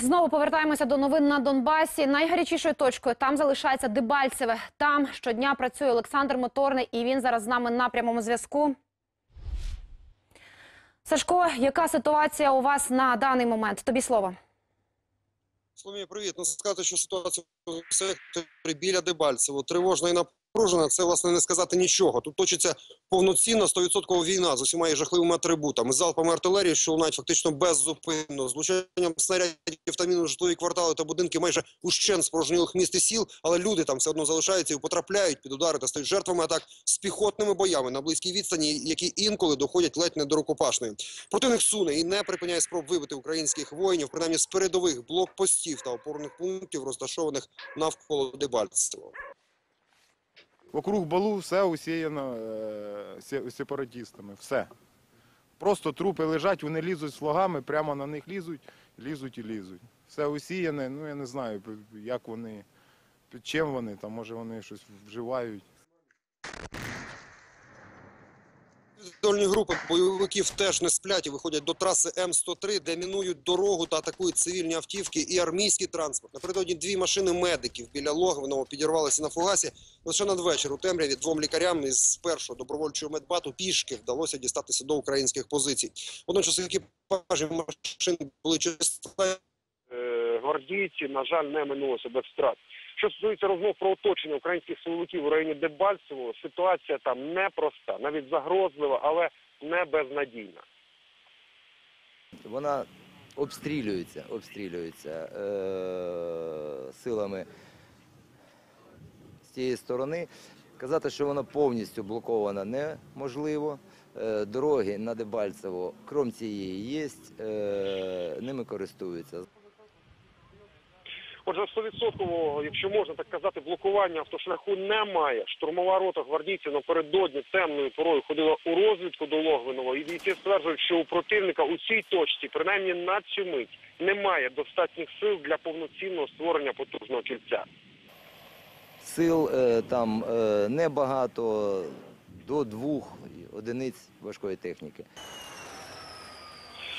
Знову повертаємося до новин на Донбасі. Найгарячішою точкою там залишається Дебальцеве. Там щодня працює Олександр Моторний, і він зараз з нами на прямому зв'язку. Сашко, яка ситуація у вас на даний момент? Тобі слово. Соломія, привіт. Ну, сказати, що ситуація в секторі біля Дебальцево тривожна і напружена, це, власне, не сказати нічого. Тут точиться повноцінна 100% війна з усіма жахливими атрибутами, залпами артилерії, що лунають фактично беззупинно, з влучанням снарядів та мін у житлові квартали та будинки майже ущен спорожнілих міст і сіл, але люди там все одно залишаються і потрапляють під удари та стають жертвами атак з піхотними боями на близькій відстані, які інколи доходять ледь не до рукопашної. Противник суне і не припиняє спроб вибити українських воїнів, принаймні з передових блокпостів та опорних пунктів, розташованих навколо Дебальцево. Вокруг балу все усіяно е, се- сепаратистами. Все. Просто трупи лежать, вони лізуть слогами, прямо на них лізуть, лізуть і лізуть. Все усіяне, ну я не знаю, як вони, під чим вони, там може вони щось вживають. Дольні групи бойовиків теж не сплять і виходять до траси М103, де мінують дорогу та атакують цивільні автівки і армійський транспорт. Напередодні дві машини медиків біля Логвиного підірвалися на фугасі. Лише надвечір у темряві двом лікарям із першого добровольчого медбату пішки вдалося дістатися до українських позицій. Водночас екіпажі машин були численні. Гвардійці, на жаль, не минулося без втрат. Що стосується розмов про оточення українських силовиків у районі Дебальцево, ситуація там непроста, навіть загрозлива, але не безнадійна. Вона обстрілюється, обстрілюється е- силами з цієї сторони. Казати, що вона повністю блокована неможливо. Е, дороги на Дебальцево, крім цієї, є, е- ними користуються. Отже, 100%, якщо можна так казати, блокування автошляху немає. Штурмова рота гвардійців напередодні темною порою ходила у розвідку до Логвиного. І бійці стверджують, що у противника у цій точці, принаймні на цю мить, немає достатніх сил для повноцінного створення потужного кільця. Сил е, там е, небагато, до двох одиниць важкої техніки.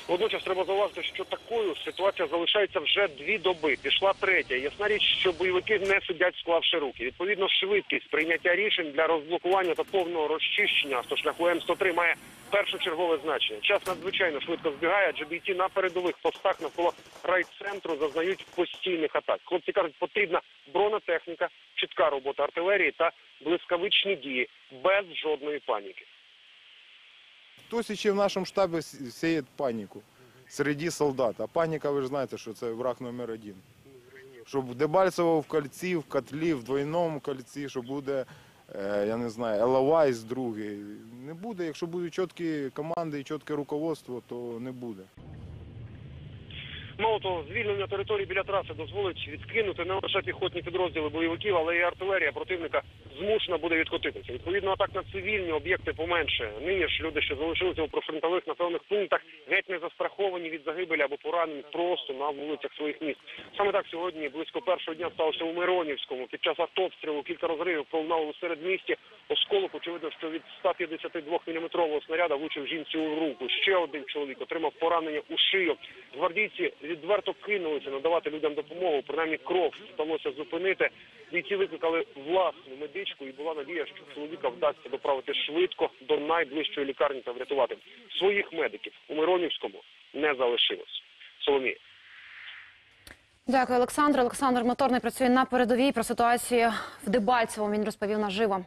Водночас треба зауважити, що такою ситуація залишається вже дві доби. Пішла третя. Ясна річ, що бойовики не сидять, склавши руки. Відповідно, швидкість прийняття рішень для розблокування та повного розчищення автошляху М103 має першочергове значення. Час надзвичайно швидко збігає, адже бійці на передових постах навколо райцентру зазнають постійних атак. Хлопці кажуть, потрібна бронетехніка, чітка робота артилерії та блискавичні дії без жодної паніки. Хтось ще в нашому штабі сіє паніку серед солдат. А паніка, ви ж знаєте, що це враг номер один. Щоб Дебальцево в кольці, в котлі, в двойному кольці, що буде, е, я не знаю, Елавайс другий. Не буде. Якщо будуть чіткі команди і чітке руководство, то не буде. Мало того, звільнення території біля траси дозволить відкинути не лише піхотні підрозділи бойовиків, але й артилерія противника змушена буде відкотитися. Відповідно, атак на цивільні об'єкти поменше. Нині ж люди, що залишилися у прифронтових населених пунктах, геть не застраховані від загибелі або поранень просто на вулицях своїх міст. Саме так сьогодні близько першого дня сталося у Миронівському. Під час артобстрілу кілька розривів пролунало у середмісті. Осколок, очевидно, що від 152 мм снаряда влучив жінці у руку. Ще один чоловік отримав поранення у шию. Гвардійці відверто кинулися надавати людям допомогу. Принаймні кров вдалося зупинити. Бійці викликали власну медичку, і була надія, що чоловіка вдасться доправити швидко до найближчої лікарні та врятувати своїх медиків у Миронівському не залишилось. Соломія. Дякую, Олександр. Олександр Моторний працює на передовій. Про ситуацію в Дебальцево він розповів наживо.